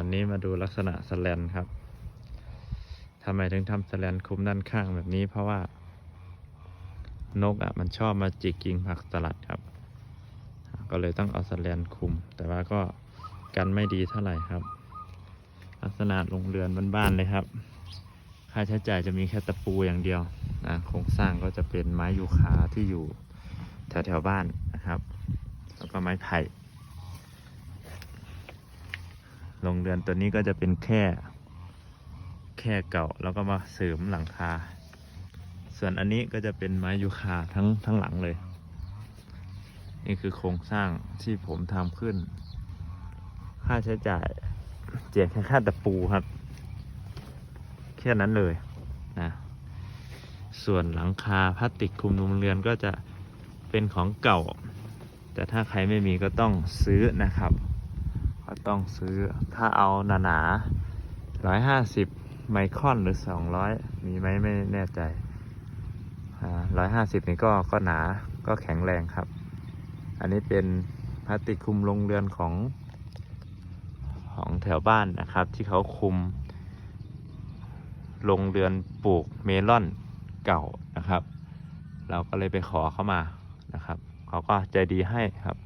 วันนี้มาดูลักษณะสแลนครับทำไมถึงทำสแลนคลุมด้านข้างแบบนี้เพราะว่า นกอะมันชอบมาจิกกิ่งผักสลัดครับ ก็เลยต้องเอาสแลนคุม แต่ว่าก็กันไม่ดีเท่าไหร่ครับ ลักษณะโรงเรือนบ้านๆเลยครับ ค่าใช้จ่ายจะมีแค่ตะปูอย่างเดียวนะโครงสร้างก็จะเป็นไม้ยูคาที่อยู่แถวๆบ้านนะครับ แล้วก็ไม้ไผ่ โรงเรือนตัวนี้ก็จะเป็นแค่แค่เก่าแล้วก็มาเสริมหลังคา ส่วนอันนี้ก็จะเป็นไม้ยูคาทั้งทั้งหลังเลย นี่คือโครงสร้างที่ผมทำขึ้น ค่าใช้จ่ายเจียแค่ค่าตะปูครับ แค่นั้นเลยนะส่วนหลังคาพลาสติกคลุมโรงเรือนก็จะเป็นของเก่า แต่ถ้าใครไม่มีก็ต้องซื้อนะครับ ก็ต้องซื้อถ้าเอาหนาร้อยห้าสิบไมครอนหรือสองร้อยมีไหมไม่แน่ใจร้อยห้าสิบนี่ก็ก็หนาก็แข็งแรงครับ อันนี้เป็นพลาสติกคุมโรงเรือนของของแถวบ้านนะครับ ที่เขาคุมโรงเรือนปลูกเมลอนเก่านะครับ เราก็เลยไปขอเข้ามานะครับ เขาก็ใจดีให้ครับ